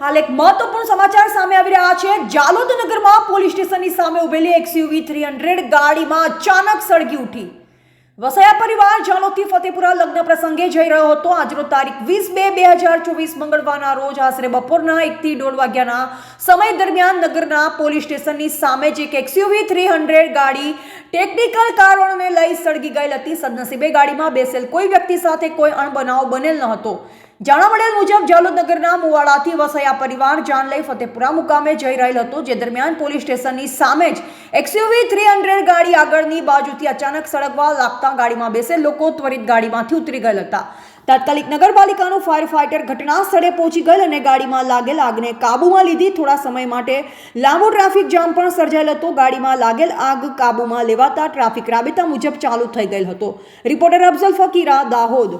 હાલ એક મહત્વપૂર્ણ સમાચાર સામે આવી રહ્યા છે. જાલોદ નગરમાં પોલીસ સ્ટેશનની સામે ઉભેલી એક્સયુવી થ્રી હંડ્રેડ ગાડીમાં અચાનક સળગી ઉઠી. વસાયા પરિવાર જાલોદથી ફતેપુરા લગ્ન પ્રસંગે જઈ રહ્યો હતો. આજનો તારીખ વીસ બે બે હજાર ચોવીસ મંગળવારના રોજ આશરે બપોરના એકથી દોઢ વાગ્યાના સમય દરમિયાન નગરના પોલીસ સ્ટેશનની સામે જ એક એક્સયુવી થ્રી હંડ્રેડ ગાડી ટેકનિકલ કારણોને લઈ સળગી ગયેલ હતી. સદનસીબે ગાડીમાં બેસેલ કોઈ વ્યક્તિ સાથે કોઈ અણબનાવ બનેલ ન હતો. જાણવા મળેલ મુજબ જાલોદનગરના મુવાડાથી વસાયા પરિવાર જાન લઈ ફતેપુરા મુકામે જઈ રહેલ હતો, જે દરમિયાન પોલીસ સ્ટેશનની સામે જ એક્સયુવી થ્રી હંડ્રેડ ગાડી આગળની બાજુથી અચાનક સળગવા લાગતા ગાડીમાં બેસે લોકો ત્વરિત ગાડીમાંથી ઉતરી ગયેલ હતા. તાત્કાલિક નગરપાલિકાનું ફાયર ફાઇટર ઘટના સ્થળે પહોંચી ગયેલ અને ગાડીમાં લાગેલ આગને કાબૂમાં લીધી. થોડા સમય માટે લાંબો ટ્રાફિક જામ પણ સર્જાયેલ હતો. ગાડીમાં લાગેલ આગ કાબૂમાં લેવાતા ટ્રાફિક રાબેતા મુજબ ચાલુ થઈ ગયેલ હતો. રિપોર્ટર અફઝલ ફકીરા દાહોદ.